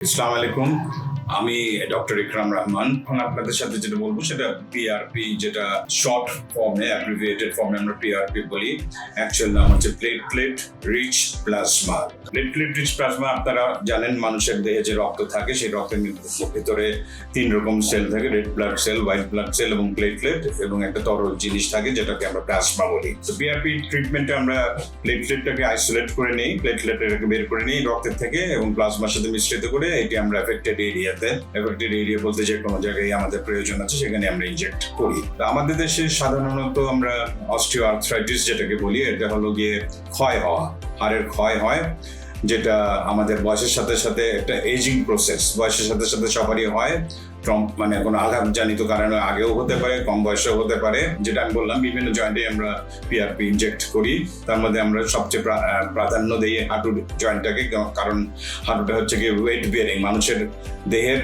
আসসালামু আলাইকুম আমি ডক্টর ইকরাম রহমান এখন আপনাদের সাথে যেটা বলব সেটা পিআরপি যেটা শর্ট ফর্মে অ্যাব্রিভিয়েটেড ফর্মে আমরা পিআরপি বলি। অ্যাকচুয়াল নাম হচ্ছে platelet rich plasma platelet rich plasma আপনারা জানেন, মানুষের দেহে যে রক্ত থাকে, সেই রক্তের ভিতরে তিন রকম সেল থাকে red blood cell white blood cell এবং প্লেটলেট এবং একটা তরল জিনিস থাকে, যেটাকে আমরা প্লাজমা বলি। তো পিআরপি ট্রিটমেন্টে আমরা প্লেটলেটটাকে আইসোলেট করে নিই প্লেটলেটটাকে বের করে নিই রক্তের থেকে এবং প্লাজমার সাথে মিশ্রিত করে এটি আমরা এফেক্টেড এরিয়াতে এফেক্টেড এরিয়া বলতে যে কোনো জায়গায় আমাদের প্রয়োজন আছে, সেখানে আমরা ইনজেক্ট করি। তো আমাদের দেশে সাধারণত আমরা অস্টিও আর্থ্রাইটিস যেটাকে বলি, এটা হলো গিয়ে ক্ষয় হওয়া, হাড়ের ক্ষয় হয়, যেটা আমাদের বয়সের সাথে সাথে একটা এজিং প্রসেস বয়সের সাথে সাথে সবারই হয়। মানে কোনো আঘাতজনিত কারণে আগেও হতে পারে, কম বয়সেও হতে পারে, যেটা আমি বললাম, বিভিন্ন জয়েন্টে আমরা পিআরপি ইনজেক্ট করি। তার মধ্যে আমরা সবচেয়ে প্রাধান্য দিই হাঁটুর জয়েন্টটাকে কারণ হাঁটুটা হচ্ছে কি ওয়েট বিয়ারিং মানুষের দেহের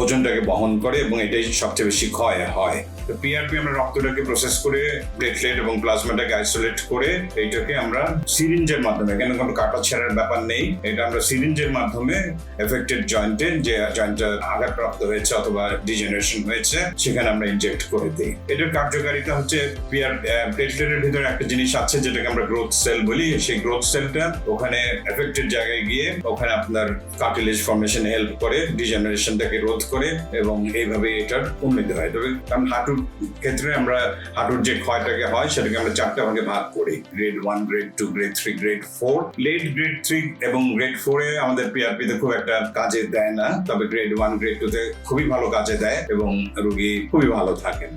ওজনটাকে বহন করে এবং এটাই সবচেয়ে বেশি ক্ষয় হয়। তো পিআরপি আমরা রক্তটাকে প্রসেস করে প্লেটলেট এবং প্লাজমাটাকে আইসোলেট করে, এইটাকে আমরা সিরিঞ্জের মাধ্যমে এখানে কোনো কাটা ছেঁড়ার ব্যাপার নেই, এটা আমরা সিরিঞ্জের মাধ্যমে এফেক্টেড জয়েন্টে যে জয়েন্টটা আঘাতপ্রাপ্ত হয়েছে অথবা ডিজেনারেশন হয়েছে, সেখানে আমরা ইনজেক্ট করে দিই। এটার কার্যকারিতা হচ্ছে পিআর প্লেটলেটের ভিতরে একটা জিনিস আছে, যেটাকে আমরা গ্রোথ সেল বলি। সেই গ্রোথ সেলটা ওখানে এফেক্টেড জায়গায় গিয়ে ওখানে আপনার কার্টিলেজ ফর্মেশন হেল্প করে ডিজেনারেশনটাকে রোধ করে এবং এইভাবে এটার উন্নতি হয়। তবে কারণ হাঁটুর ক্ষেত্রে আমরা হাঁটুর যে ক্ষয়টাকে হয়, সেটাকে আমরা চারটা ভাগে ভাগ করি। Grade one grade two grade three grade four late grade three এবং গ্রেড ফোরে আমাদের পিআরপি তে খুব একটা কাজে দেয় না, তবে গ্রেড ওয়ান গ্রেড টু তে খুবই ভালো কাজে দেয় এবং রুগী খুবই ভালো থাকেন।